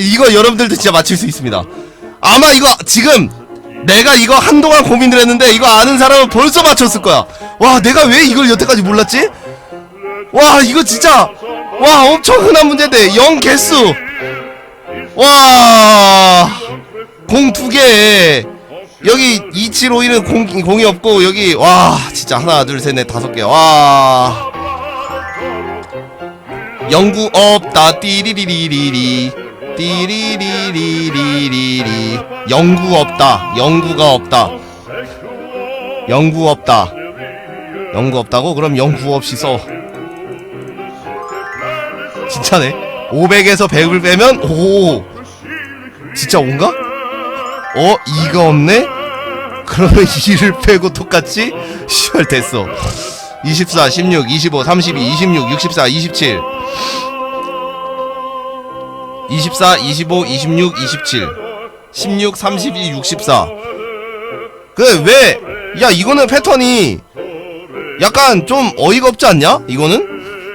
이거 여러분들도 진짜 맞출 수 있습니다. 아마 이거 지금 내가 이거 한동안 고민을 했는데 이거 아는 사람은 벌써 맞췄을 거야. 와, 내가 왜 이걸 여태까지 몰랐지? 와, 이거 진짜 와, 엄청 흔한 문제인데 0 개수. 와. 공 두 개. 여기 2751은 공, 공이 없고 여기 와, 진짜 하나, 둘, 셋, 넷, 다섯 개. 와. 영구 없다 띠리리리리리 띠리리리리리리 영구 없다 영구가 없다 영구 없다 영구 없다고? 그럼 영구 없이 써 진짜네 500에서 100을 빼면 오 진짜 5인가? 어? 2가 없네? 그러면 2를 빼고 똑같지? 10월 됐어 24, 16, 25, 32, 26, 64, 27 24, 25, 26, 27 16, 32, 64 그 왜? 야 이거는 패턴이 약간 좀 어이가 없지 않냐? 이거는?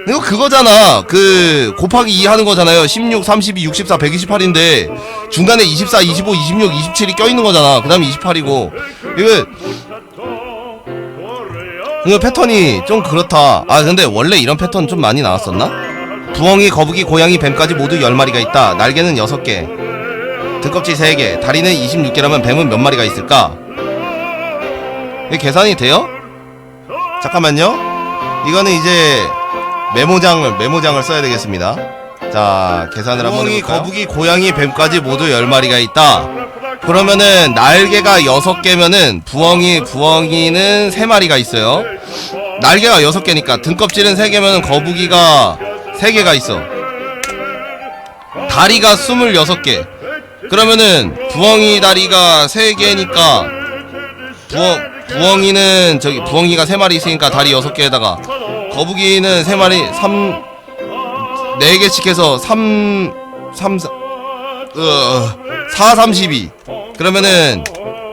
이거 그거잖아 그 곱하기 2 하는 거잖아요 16, 32, 64, 128인데 중간에 24, 25, 26, 27이 껴있는 거잖아 그 다음에 28이고 이거 이거 패턴이 좀 그렇다 아 근데 원래 이런 패턴 좀 많이 나왔었나? 부엉이, 거북이, 고양이, 뱀까지 모두 10마리가 있다. 날개는 6개. 등껍질 3개. 다리는 26개라면 뱀은 몇 마리가 있을까? 이게 계산이 돼요? 잠깐만요. 이거는 이제 메모장을 메모장을 써야 되겠습니다. 자 계산을 한번 해 볼까요? 거북이, 고양이, 뱀까지 모두 10마리가 있다. 그러면은 날개가 6개면은 부엉이 부엉이는 3마리가 있어요. 날개가 6개니까 등껍질은 3개면은 거북이가 3개가 있어. 다리가 26개. 그러면은 부엉이 다리가 3개니까 부엉, 부엉이는 저기 부엉이가 3마리 있으니까 다리 6개에다가 거북이는 3마리 3 4개씩 해서 3 3 4 어, 4 32 그러면은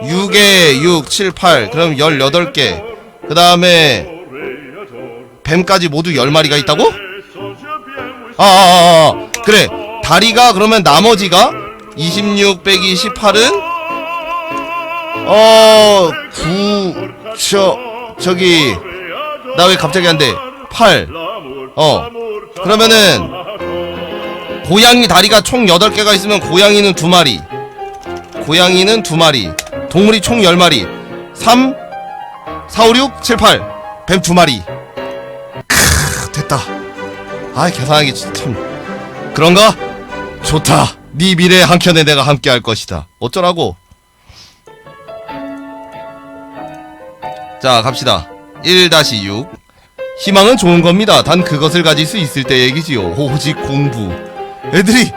6에 6 7 8 그럼 18개. 그 다음에 뱀까지 모두 10마리가 있다고? 아, 아, 아, 아, 그래 다리가 그러면 나머지가 26 빼기 18은 어, 9, 저, 저기, 나 왜 갑자기 안 돼? 8. 어. 그러면은, 고양이 다리가 총 8개가 있으면 고양이는 2마리. 고양이는 2마리. 동물이 총 10마리. 3, 4, 5, 6, 7, 8. 뱀 2마리. 크, 됐다. 아, 계산하기 참. 그런가? 좋다. 네 미래의 한켠에 내가 함께 할 것이다. 어쩌라고? 자 갑시다 1-6 희망은 좋은 겁니다 단 그것을 가질 수 있을 때 얘기지요 오직 공부 애들이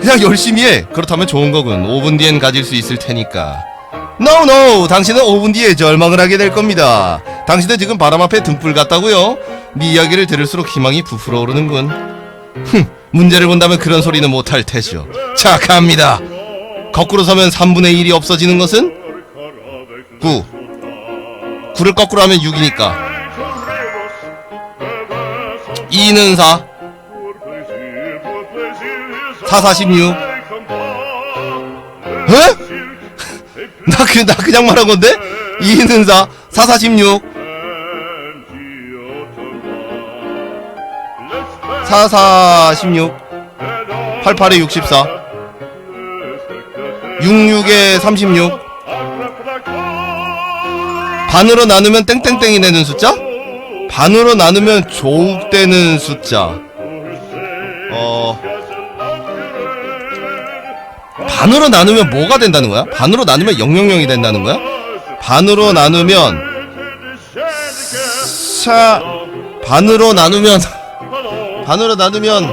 그냥 열심히 해 그렇다면 좋은 거군 5분 뒤엔 가질 수 있을 테니까 No no 당신은 5분 뒤에 절망을 하게 될 겁니다 당신은 지금 바람 앞에 등불 같다고요 네 이야기를 들을수록 희망이 부풀어 오르는군. 흠 문제를 본다면 그런 소리는 못할 테죠 자 갑니다. 거꾸로 서면 3분의 1이 없어지는 것은? 9 9를 거꾸로 하면 6이니까. 2는 4 4 46 에? 나, 그, 나 그냥 말한 건데? 2는 4 4 46 4 4 16 88에 64 66에 36 반으로 나누면 땡땡땡이 되는 숫자? 반으로 나누면 조욱되는 숫자. 어. 반으로 나누면 뭐가 된다는 거야? 반으로 나누면 000이 된다는 거야? 반으로 나누면 차 반으로 나누면 반으로 나누면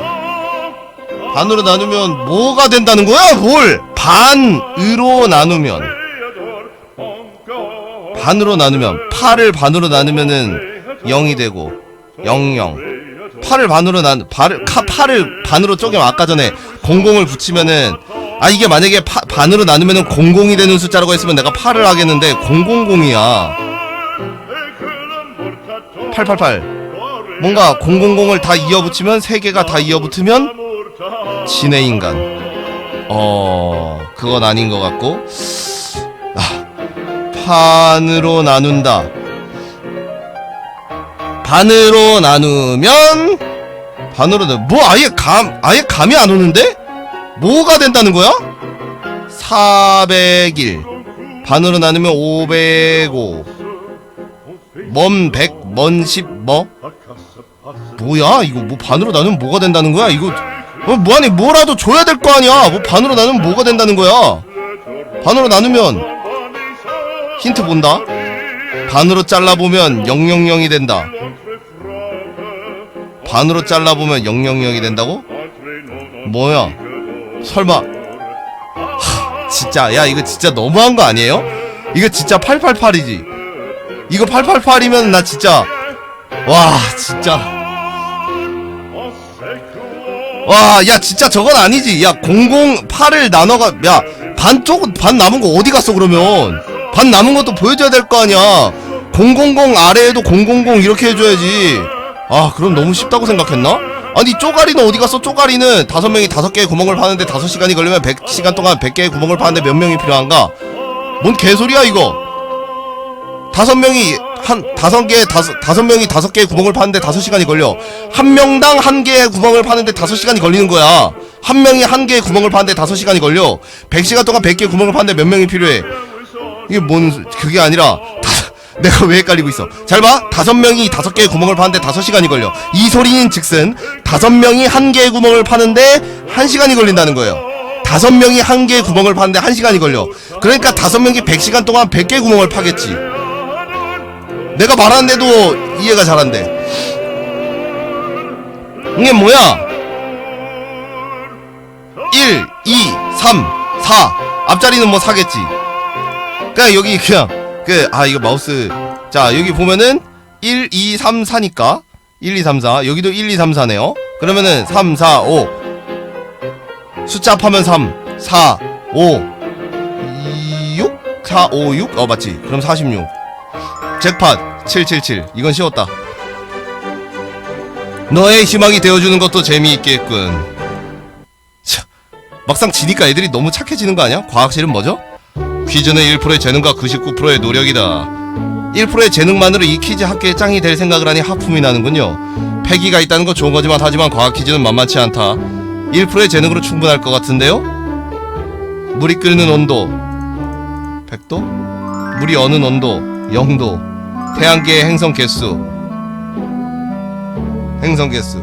반으로 나누면 뭐가 된다는 거야? 뭘? 반으로 나누면 반으로 나누면 8을 반으로 나누면은 0이 되고 00 8을 반으로 나 8을, 8을 반으로 쪼개면 아까 전에 00을 붙이면은 아 이게 만약에 파, 반으로 나누면은 00이 되는 숫자라고 했으면 내가 8을 하겠는데 000이야 888 뭔가 000을 다 이어 붙이면 3개가 다 이어 붙으면 진해 인간. 어 그건 아닌 것 같고. 아 판으로 나눈다. 반으로 나누면 반으로 나- 뭐 아예 감 아예 감이 안 오는데? 뭐가 된다는 거야? 401 반으로 나누면 505 먼 100, 먼 10, 뭐? 뭐야? 이거 뭐 반으로 나누면 뭐가 된다는 거야? 이거 어, 뭐 아니 뭐라도 줘야 될 거 아니야? 뭐 반으로 나누면 뭐가 된다는 거야? 반으로 나누면 힌트 본다. 반으로 잘라보면 000이 된다. 반으로 잘라보면 000이 된다고? 뭐야? 설마 하, 진짜 야 이거 진짜 너무한 거 아니에요? 이거 진짜 888이지. 이거 888이면 나 진짜 와 진짜 와 야 진짜 저건 아니지. 야 008을 나눠가 야 반쪽 반 남은 거 어디 갔어 그러면? 반 남은 것도 보여줘야 될 거 아니야. 000 아래에도 000 이렇게 해줘야지. 아 그럼 너무 쉽다고 생각했나? 아니 쪼가리는 어디 갔어? 쪼가리는 다섯 명이 다섯 개의 구멍을 파는데 다섯 시간이 걸리면 100시간 동안 100개의 구멍을 파는데 몇 명이 필요한가? 뭔 개소리야 이거? 다섯 명이 한 다섯 개 다섯 다섯 명이 다섯 개의 구멍을 파는데 다섯 시간이 걸려. 한 명당 한 개의 구멍을 파는데 다섯 시간이 걸리는 거야. 한 명이 한 개의 구멍을 파는데 다섯 시간이 걸려. 100시간 동안 100개 구멍을 파는데 몇 명이 필요해? 이게 뭔 그게 아니라 다, 내가 왜 헷갈리고 있어? 잘 봐. 다섯 명이 다섯 개의 구멍을 파는데 다섯 시간이 걸려. 이 소리는 즉슨 다섯 명이 한 개의 구멍을 파는데 한 시간이 걸린다는 거예요. 다섯 명이 한 개의 구멍을 파는데 한 시간이 걸려. 그러니까 다섯 명이 100시간 동안 100개 구멍을 파겠지 내가 말하는데도 이해가 잘 안 돼. 이게 뭐야? 1, 2, 3, 4. 앞자리는 뭐 4겠지. 그냥 여기 그냥 그 아 이거 마우스 자 여기 보면은 1, 2, 3, 4니까 1, 2, 3, 4 여기도 1, 2, 3, 4네요. 그러면은 3, 4, 5 숫자 합하면 3, 4, 5, 6, 4, 5, 6? 어 맞지. 그럼 46. 잭팟 777 이건 쉬웠다 너의 희망이 되어주는 것도 재미있겠군 차, 막상 지니까 애들이 너무 착해지는 거 아니야? 과학실은 뭐죠? 퀴즈는 1%의 재능과 99%의 노력이다 1%의 재능만으로 이 퀴즈 학계의 짱이 될 생각을 하니 하품이 나는군요 패기가 있다는 건 좋은 거지만 하지만 과학 퀴즈는 만만치 않다 1%의 재능으로 충분할 것 같은데요? 물이 끓는 온도 100도? 물이 어는 온도 0도 태양계의 행성 개수. 행성 개수.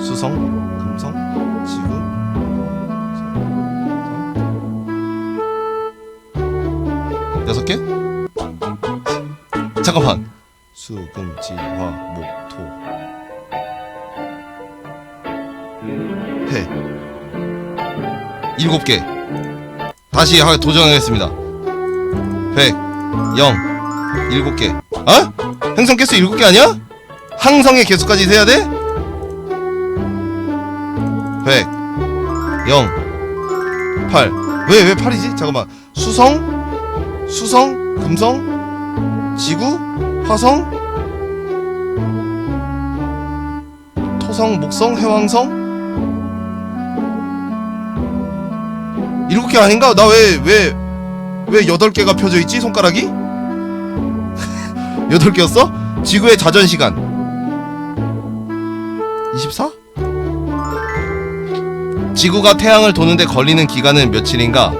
수성 금성 지구. 성, 여섯 개? 잠깐만. 수 금 지 화 목 토. 해. 일곱 개. 다시 하- 도전하겠습니다 100 0 일곱 개. 어? 행성 개수 일곱 개 아니야? 항성의 개수까지 세야 돼? 100 0 8 왜, 왜 8이지? 잠깐만. 수성? 수성? 금성? 지구? 화성? 토성? 목성? 해왕성? 일곱 개 아닌가? 나 왜 왜 왜 여덟 개가 펴져 있지 손가락이? 여덟 개였어? 지구의 자전 시간 24? 지구가 태양을 도는데 걸리는 기간은 며칠인가?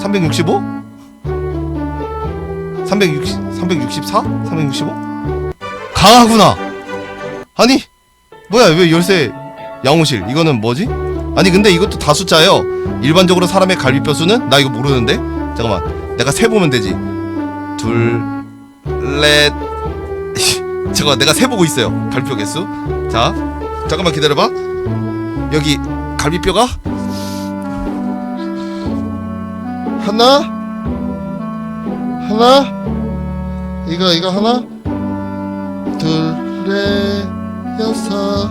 365? 360 364? 365? 강하구나. 아니 뭐야 왜 열쇠 양호실 이거는 뭐지? 아니 근데 이것도 다 숫자예요. 일반적으로 사람의 갈비뼈 수는 나 이거 모르는데 잠깐만 내가 세 보면 되지. 둘, 넷. 잠깐 내가 세 보고 있어요. 갈비뼈 개수. 자 잠깐만 기다려봐. 여기 갈비뼈가 하나, 하나, 이거 이거 하나, 둘, 넷, 여섯,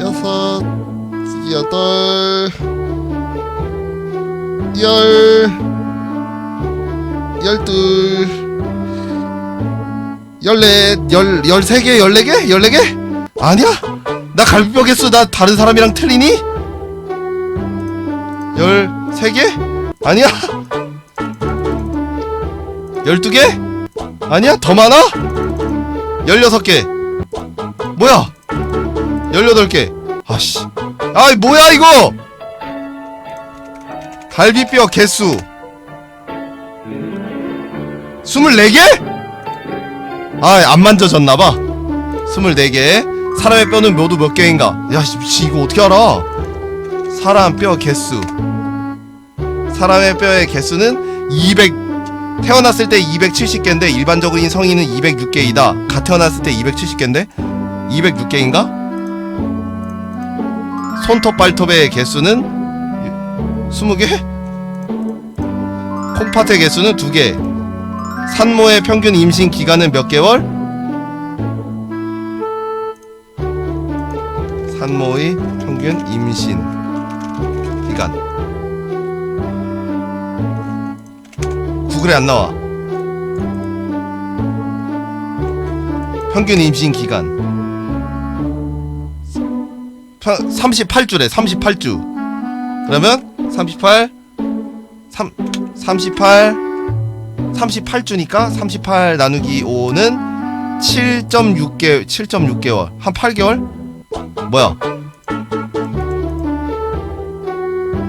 여섯, 여덟, 열, 열둘, 열넷, 열 열세 개, 열네 개, 열네 개? 아니야? 나 갈비뼈 개수 나 다른 사람이랑 틀리니? 13개? 아니야 12개? 아니야 더 많아? 16개 뭐야 18개 아씨 아이 뭐야 이거 갈비뼈 개수 24개? 아, 안 만져졌나봐. 24개. 사람의 뼈는 모두 몇 개인가? 야, 씨, 이거 어떻게 알아? 사람 뼈 개수. 사람의 뼈의 개수는 200, 태어났을 때 270개인데, 일반적인 성인은 206개이다. 갓 태어났을 때 270개인데? 206개인가? 손톱 발톱의 개수는 20개? 콩팥의 개수는 2개. 산모의 평균 임신 기간은 몇 개월? 산모의 평균 임신 기간 구글에 안 나와 평균 임신 기간 38주래 38주 그러면 38 3 38 38주니까 38 나누기 5는 7.6개 7.6개월 한 8개월? 뭐야?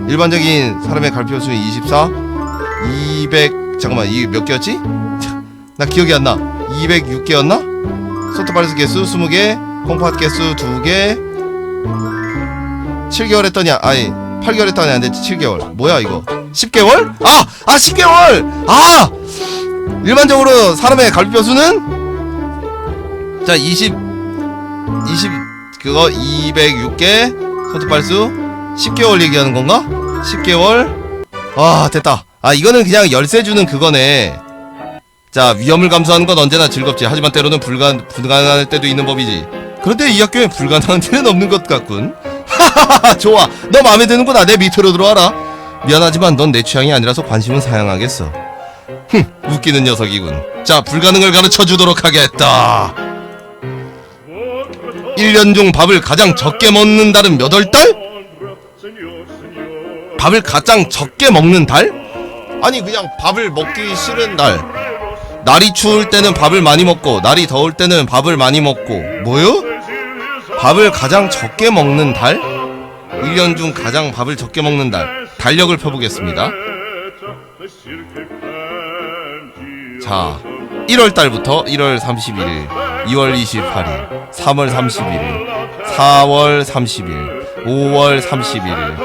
일반적인 사람의 갈비뼈 수는 24 200 잠깐만 이게 몇 개였지? 나 기억이 안 나. 206개였나? 소토바리스 개수 20개, 콩팥 개수 2개. 7개월 했더니 아니 8개월 했더니 안 됐지 7개월. 뭐야 이거? 10개월? 아! 아 10개월! 아! 일반적으로 사람의 갈비뼈 수는 자 20 20 그거 206개 손톱발수 10개월 얘기하는 건가? 10개월 아 됐다 아 이거는 그냥 열쇠 주는 그거네 자 위험을 감수하는 건 언제나 즐겁지 하지만 때로는 불가, 불가능할 때도 있는 법이지 그런데 이 학교에 불가능한 데는 없는 것 같군 좋아. 너 마음에 드는구나. 내 밑으로 들어와라. 미안하지만 넌 내 취향이 아니라서 관심은 사양하겠어. 흠 웃기는 녀석이군. 자 불가능을 가르쳐 주도록 하겠다. 1년 중 밥을 가장 적게 먹는 달은 몇 월 달? 밥을 가장 적게 먹는 달? 아니 그냥 밥을 먹기 싫은 날 날이 추울 때는 밥을 많이 먹고 날이 더울 때는 밥을 많이 먹고. 뭐요? 밥을 가장 적게 먹는 달? 1년 중 가장 밥을 적게 먹는 달 달력을 펴보겠습니다 자 1월 달부터 1월 31일 2월 28일 3월 31일 4월 30일 5월 31일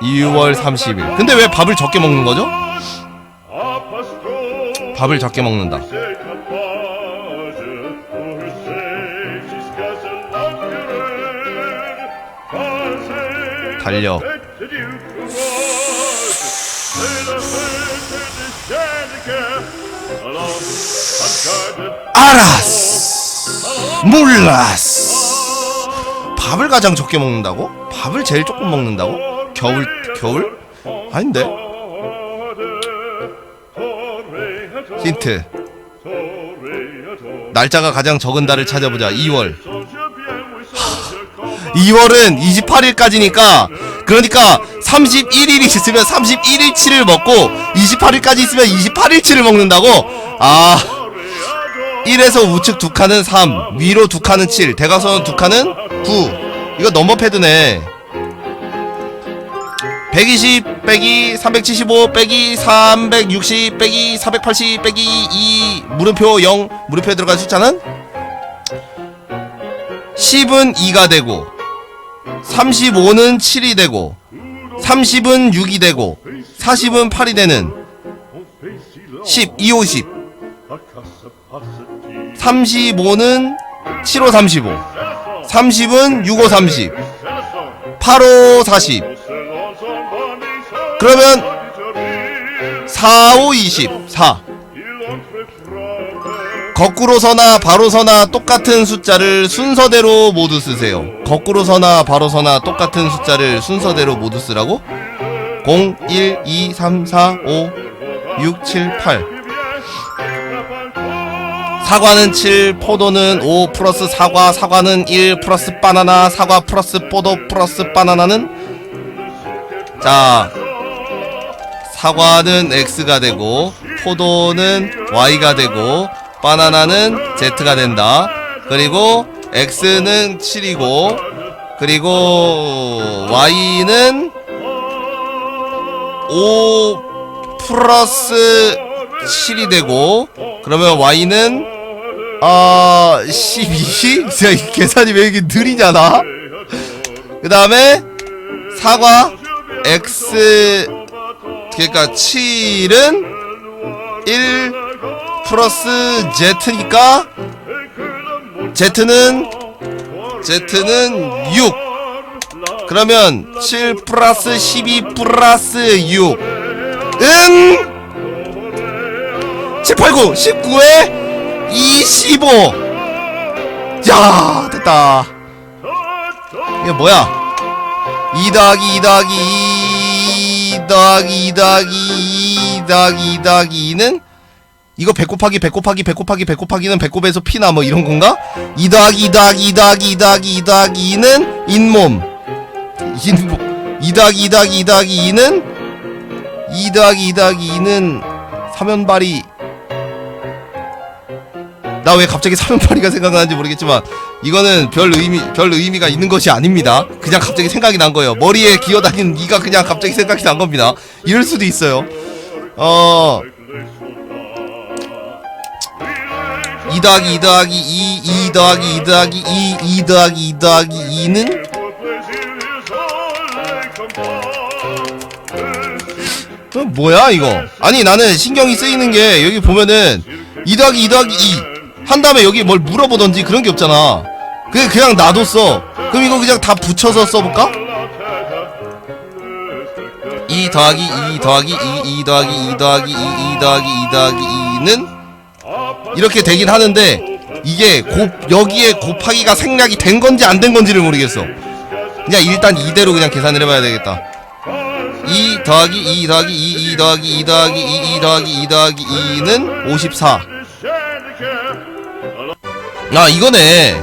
2월 30일 근데 왜 밥을 적게 먹는 거죠? 밥을 적게 먹는다 달력 알았어. 몰랐어. 밥을 가장 적게 먹는다고? 밥을 제일 조금 먹는다고? 겨울 겨울? 아닌데. 힌트. 날짜가 가장 적은 달을 찾아보자. 2월 2월은 28일까지니까 그러니까 31일이 있으면 31일치를 먹고 28일까지 있으면 28일치를 먹는다고? 아 1에서 우측 두 칸은 3 위로 두 칸은 7 대각선 두 칸은 9 이거 넘버 패드네. 120 빼기 375 빼기 360 빼기 480 빼기 2 물음표 0 물음표에 들어간 숫자는 10은 2가 되고 35는 7이 되고 30은 6이 되고 40은 8이 되는 10, 2, 5, 10 35는 7, 5, 35 30은 6, 5, 30 8, 5, 40 그러면 4, 5, 20 4 거꾸로 서나 바로 서나 똑같은 숫자를 순서대로 모두 쓰세요. 거꾸로 서나 바로 서나 똑같은 숫자를 순서대로 모두 쓰라고? 0, 1, 2, 3, 4, 5, 6, 7, 8 사과는 7 포도는 5 플러스 사과 사과는 1 플러스 바나나 사과 플러스 포도 플러스 바나나는? 자 사과는 x가 되고 포도는 y가 되고 바나나는 z가 된다. 그리고 x는 7이고 그리고 y는 5 플러스 7이 되고 그러면 y는 아 12? 진짜 이 계산이 왜 이렇게 느리냐 나 그 다음에 사과 x 그러니까 7은 1 플러스 z니까 z는 z는 6 그러면 7 플러스 12 플러스 6은 7, 8, 9, 19에 25 야, 됐다. 이게 뭐야? 2 더하기 2 더하기 2 더하기 2 더하기 2 더하기 2 더하기 2는 이거 100 곱하기 100 곱하기 100 곱하기 100 곱하기는 100 곱해서 피나 뭐 이런 건가? 2 더하기 2 더하기 2 더하기 2 더하기 2 더하기 2는 잇몸 잇몸 2 더하기 2 더하기 2 더하기 2는 2 더하기 2 더하기 2는 사면발이 나 왜 갑자기 사면파리가 생각나는지 모르겠지만 이거는 별 의미 별 의미가 있는 것이 아닙니다. 그냥 갑자기 생각이 난 거예요. 머리에 기어다니는 이가 그냥 갑자기 생각이 난 겁니다. 이럴 수도 있어요. 어. 2 더하기 2 더하기 2, 2 더하기 2 더하기 2, 2 더하기 2 더하기 2는 어, 뭐야 이거? 아니 나는 신경이 쓰이는 게 여기 보면은 2 더하기 2 더하기 2 한 다음에 여기 뭘 물어보던지 그런 게 없잖아. 그냥 그냥 놔뒀어. 그럼 이거 그냥 다 붙여서 써볼까? 2 더하기 2 더하기 2 2 더하기 2 더하기 2 2 더하기 2 더하기 2는 이렇게 되긴 하는데 이게 곱 여기에 곱하기가 생략이 된 건지 안 된 건지를 모르겠어. 그냥 일단 이대로 그냥 계산을 해봐야 되겠다. 2 더하기 2 더하기 2 2 더하기 2 더하기 2 2 더하기 2 더하기 2는 54. 아 이거네.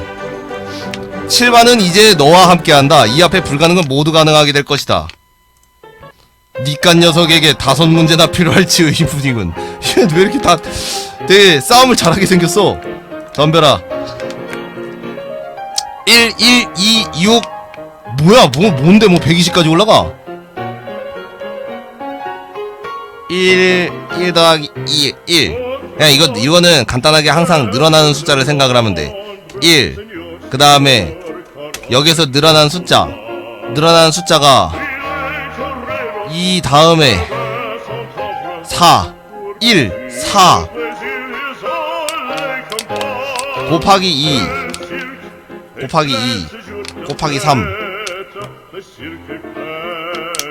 7반은 이제 너와 함께한다. 이 앞에 불가능은 모두 가능하게 될 것이다. 니깐 녀석에게 다섯 문제나 필요할지 의문이군. 왜 이렇게 다 되게 싸움을 잘하게 생겼어. 덤벼라. 1, 1, 2, 6. 뭐야, 뭐, 뭔데, 뭐, 120까지 올라가? 1, 1 더하기 2, 1. 그냥 이거, 이거는 간단하게 항상 늘어나는 숫자를 생각을 하면 돼. 1. 그 다음에, 여기서 늘어난 숫자. 늘어나는 숫자가, 이 다음에, 4. 1, 4. 곱하기 2. 곱하기 2. 곱하기 3.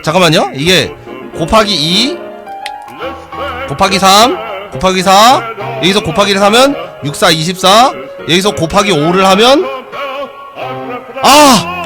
잠깐만요. 이게 곱하기 2 곱하기 3 곱하기 4 여기서 곱하기를 하면 6, 4, 24 여기서 곱하기 5를 하면 아!